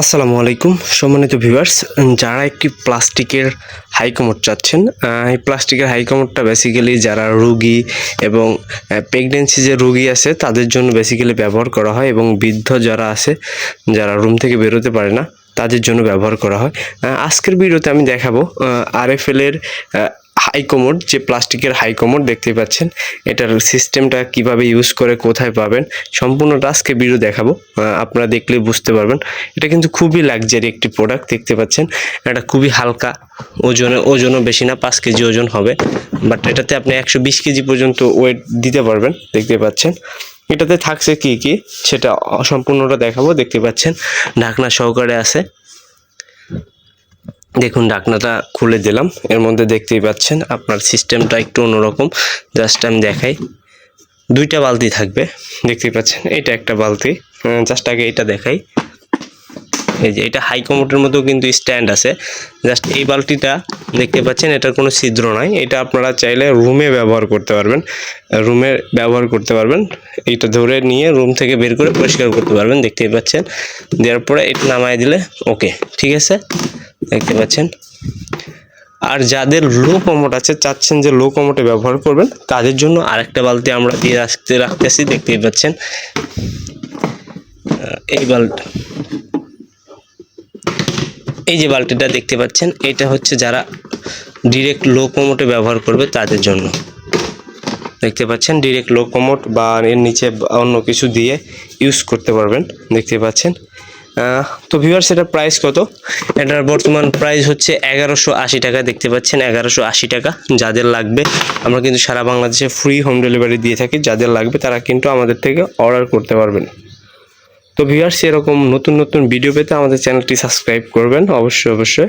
আসসালামু আলাইকুম। সম্মানিত ভিউয়ার্স, যারা একটি প্লাস্টিকের হাইকমোড চাচ্ছেন এই প্লাস্টিকের হাইকমোডটা বেসিক্যালি যারা রুগী এবং প্রেগনেন্সি যে রুগী আছে, তাদের জন্য বেসিক্যালি ব্যবহার করা হয় এবং বৃদ্ধ যারা আছে, যারা রুম থেকে বেরোতে পারে না, তাদের জন্য ব্যবহার করা হয়। আজকের ভিডিওতে আমি দেখাবো আরএফএল এর হাইকমোড যে প্লাস্টিকের হাইকমোড দেখতে পাচ্ছেন, এটার সিস্টেমটা কীভাবে ইউজ করে কোথায় পাবেন, সম্পূর্ণটা আজকে ভিডিও দেখাবো আপনারা দেখলে বুঝতে পারবেন। এটা কিন্তু খুবই লাক্সারি একটি প্রোডাক্ট দেখতে পাচ্ছেন। এটা খুবই হালকা, ওজনে, ওজনও বেশি না, পাঁচ কেজি ওজন হবে বাট এটাতে আপনি একশো বিশ কেজি পর্যন্ত ওয়েট দিতে পারবেন, দেখতে পাচ্ছেন। এটাতে থাকছে কি কি, সেটা সম্পূর্ণটা দেখাবো, দেখতে পাচ্ছেন। ঢাকনা সহকারে আছে। দেখুন ঢাকনাটা খুলে দিলাম। এর মধ্যে দেখতেই পাচ্ছেন, আপনার সিস্টেমটা একটু অন্যরকম। জাস্ট আমি দেখাই। দুইটা বালতি থাকবে, দেখতেই পাচ্ছেন। এটা একটা বালতি। জাস্ট আগে এটা দেখাই। এই যে, এটা হাই কমোটের মধ্যেও কিন্তু স্ট্যান্ড আছে। জাস্ট এই বালতিটা দেখতে পাচ্ছেন, এটার কোনো ছিদ্র নাই। এটা আপনারা চাইলে রুমে ব্যবহার করতে পারবেন। রুমে ব্যবহার করতে পারবেন। এইটা ধরে নিয়ে রুম থেকে বের করে পরিষ্কার করতে পারবেন, দেখতেই পাচ্ছেন। দেওয়ার পরে এটা নামায় দিলে ওকে, ঠিক আছে? দেখতে পাচ্ছেন। আর যাদের লো কমোট আছে, চাচ্ছেন যে লো কমোটে ব্যবহার করবেন, তাদের জন্য আরেকটা বালতি আমরা দিয়ে রাখতে, রাখতেছি, দেখতেই পাচ্ছেন। এই বালতি এই যে বালতিটা দেখতে পাচ্ছেন, এটা হচ্ছে যারা ডিরেক্ট লো কমোটে ব্যবহার করবে তাদের জন্য। দেখতে পাচ্ছেন ডিরেক্ট লো কমোট বা এর নিচে অন্য কিছু দিয়ে ইউজ করতে পারবেন, দেখতে পাচ্ছেন। তো ভিউয়ার্স এটার প্রাইস কত? এটার বর্তমান প্রাইস হচ্ছে এগারোশো আশি টাকা, দেখতে পাচ্ছেন এগারোশো আশি টাকা, যাদের লাগবে। আমরা কিন্তু সারা বাংলাদেশে ফ্রি হোম ডেলিভারি দিয়ে থাকি, যাদের লাগবে তারা কিন্তু আমাদের থেকে অর্ডার করতে পারবেন। তো ভিউয়ার্স এরকম নতুন নতুন ভিডিও পেতে আমাদের চ্যানেলটি সাবস্ক্রাইব করবেন, অবশ্যই অবশ্যই।